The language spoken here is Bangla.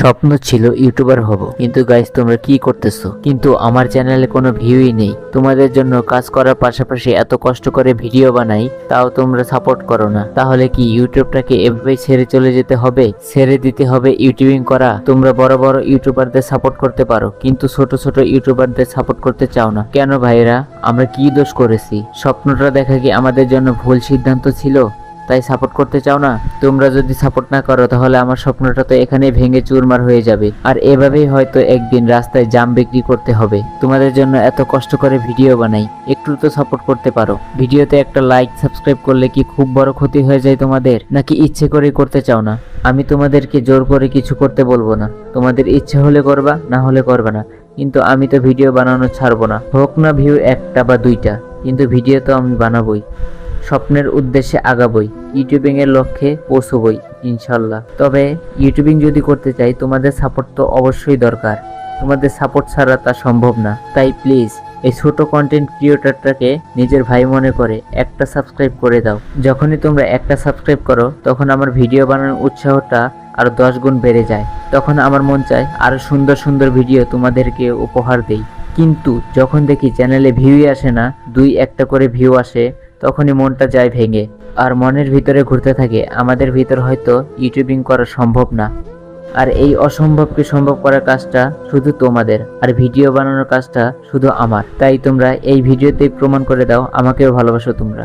স্বপ্ন ছিল ইউটিউবার হব। কিন্তু গাইস তোমরা কি করতেছো? কিন্তু আমার চ্যানেলে কোনো ভিউই নেই। তোমাদের জন্য কাজ করার পাশাপাশি এত কষ্ট করে ভিডিও বানাই, তাও তোমরা সাপোর্ট করো না। তাহলে কি ইউটিউবটাকে এভাবেই ছেড়ে চলে যেতে হবে? ছেড়ে দিতে হবে ইউটিউবিং করা। তোমরা বড় বড় ইউটিউবারদের সাপোর্ট করতে পারো, কিন্তু ছোট ছোট ইউটিউবারদের সাপোর্ট করতে চাও না। কেন ভাইরা আমরা কি দোষ করেছি? স্বপ্নটা দেখা কি আমাদের জন্য ভুল সিদ্ধান্ত ছিল? তাই সাপোর্ট করতে চাও না? তোমরা যদি সাপোর্ট না করো, তাহলে আমার স্বপ্নটা তো এখানেই ভেঙে চুরমার হয়ে যাবে। আর এভাবেই হয়তো একদিন রাস্তায় জাম বিক্রি করতে হবে। তোমাদের জন্য এত কষ্ট করে ভিডিও বানাই। একটু তো সাপোর্ট করতে পারো। ভিডিওতে একটা লাইক সাবস্ক্রাইব করলে কি খুব বড় ক্ষতি হয়ে যায় তোমাদের? নাকি ইচ্ছে করে করতে চাও না? আমি তোমাদেরকে জোর করে কিছু করতে বলব না। তোমাদের ইচ্ছে হলে করবা, না হলে করবা না। কিন্তু আমি তো ভিডিও বানানো ছাড়বো না। হোক না ভিউ একটা বা দুইটা। কিন্তু ভিডিও তো আমি বানাবোই। স্বপ্নের উদ্দেশ্যে আগাবই। ইউটিউবিং এর লক্ষ্যে পৌঁছবই, ইনশাল্লাহ। তবে ইউটিউবিং যদি করতে চাই, তোমাদের সাপোর্ট তো অবশ্যই দরকার। তোমাদের সাপোর্ট ছাড়া তা সম্ভব না। তাই প্লিজ এই ছোট কন্টেন্ট ক্রিয়েটরটাকে নিজের ভাই মনে করে একটা সাবস্ক্রাইব করে দাও। যখনই তোমরা একটা সাবস্ক্রাইব করো, তখন আমার ভিডিও বানানোর উৎসাহটা আরও দশ গুণ বেড়ে যায়। তখন আমার মন চায় আরও সুন্দর সুন্দর ভিডিও তোমাদেরকে উপহার দেই। কিন্তু যখন দেখি চ্যানেলে ভিউই আসে না, দুই একটা করে ভিউ আসে তখনই মনটা যায় ভেঙে। আর মনের ভিতরে ঘুরতে থাকে, আমাদের ভিতর হয়তো ইউটিউবিং করা সম্ভব না। আর এই অসম্ভবকে সম্ভব করার কাজটা শুধু তোমাদের, আর ভিডিও বানানোর কাজটা শুধু আমার। তাই তোমরা এই ভিডিওতেই প্রমাণ করে দাও, আমাকেও ভালোবাসো তোমরা।